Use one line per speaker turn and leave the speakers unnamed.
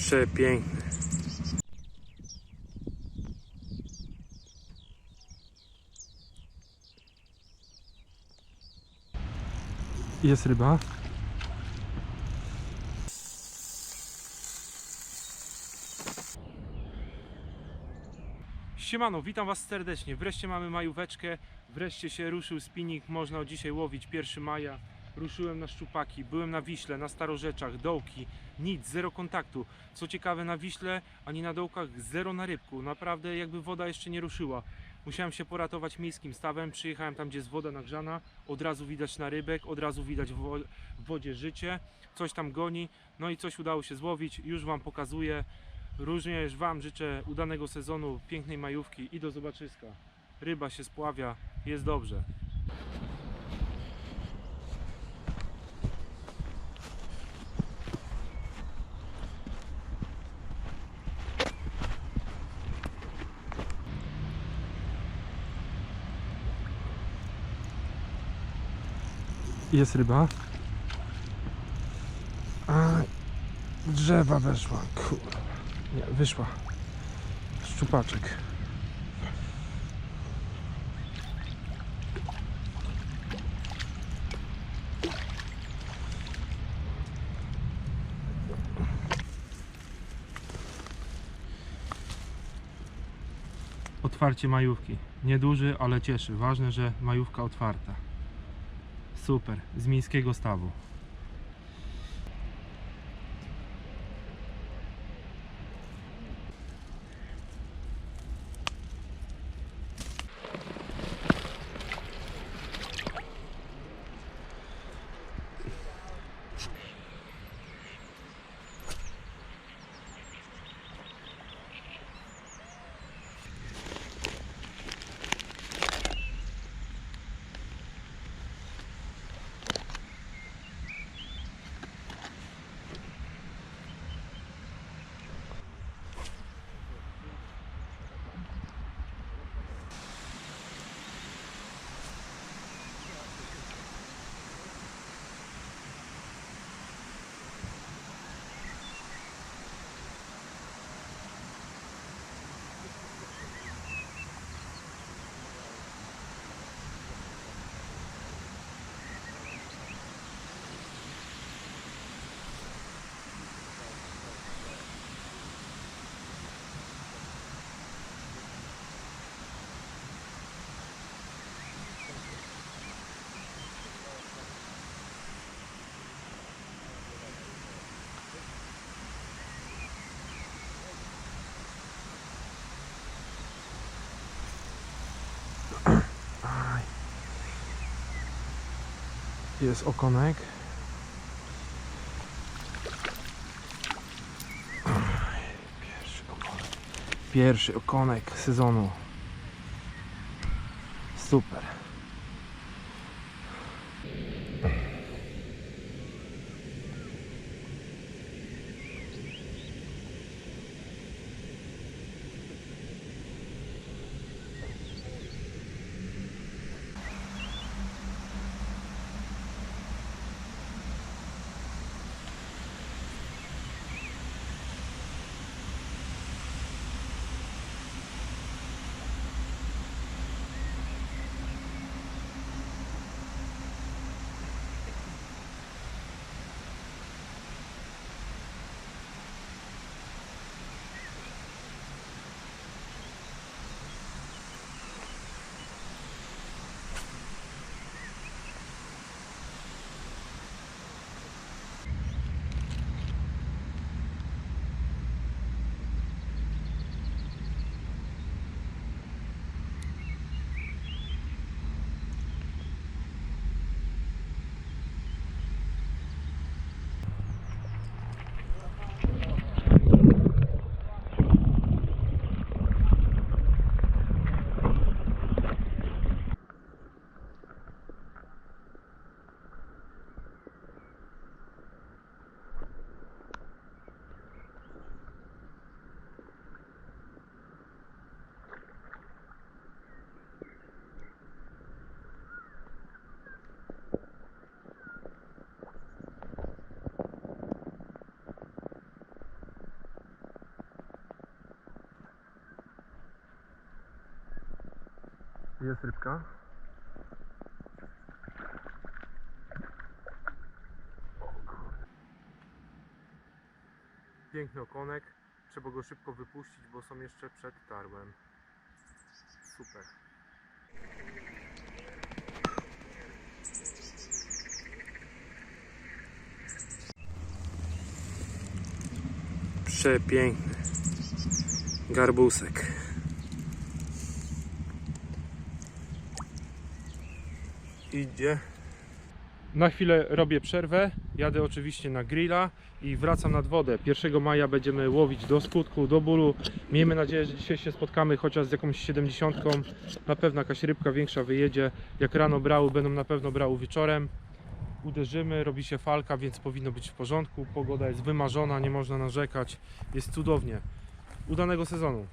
Przepiękny. Jest ryba. Siemano, witam Was serdecznie. Wreszcie mamy majóweczkę, wreszcie się ruszył spinning, można dzisiaj łowić 1 maja. Ruszyłem na szczupaki, byłem na Wiśle, na Starorzeczach, dołki, nic, zero kontaktu. Co ciekawe na Wiśle, ani na dołkach zero na rybku. Naprawdę jakby woda jeszcze nie ruszyła. Musiałem się poratować miejskim stawem, przyjechałem tam gdzie jest woda nagrzana, od razu widać na rybek, od razu widać w wo- w wodzie życie, coś tam goni, no i coś udało się złowić, już Wam pokazuję. Również Wam życzę udanego sezonu, pięknej majówki i do zobaczyska. Ryba się spławia, jest dobrze. Jest ryba. A drzewa weszła, kurwa. Nie, wyszła. Szczupaczek. Otwarcie majówki. Nieduży, ale cieszy. Ważne, że majówka otwarta. Super, z miejskiego stawu. Jest okonek. Pierwszy okonek. Pierwszy okonek sezonu. Super. Jest rybka. Piękny okonek. Trzeba go szybko wypuścić, bo są jeszcze przed tarłem. Super. Przepiękny garbusek. Idzie. Na chwilę robię przerwę. Jadę oczywiście na grilla i wracam nad wodę. 1 maja będziemy łowić do skutku, do bólu. Miejmy nadzieję, że dzisiaj się spotkamy chociaż z jakąś 70. Na pewno jakaś rybka większa wyjedzie. Jak rano brały, będą na pewno brały wieczorem. Uderzymy, robi się falka, więc powinno być w porządku. Pogoda jest wymarzona, nie można narzekać. Jest cudownie. Udanego sezonu.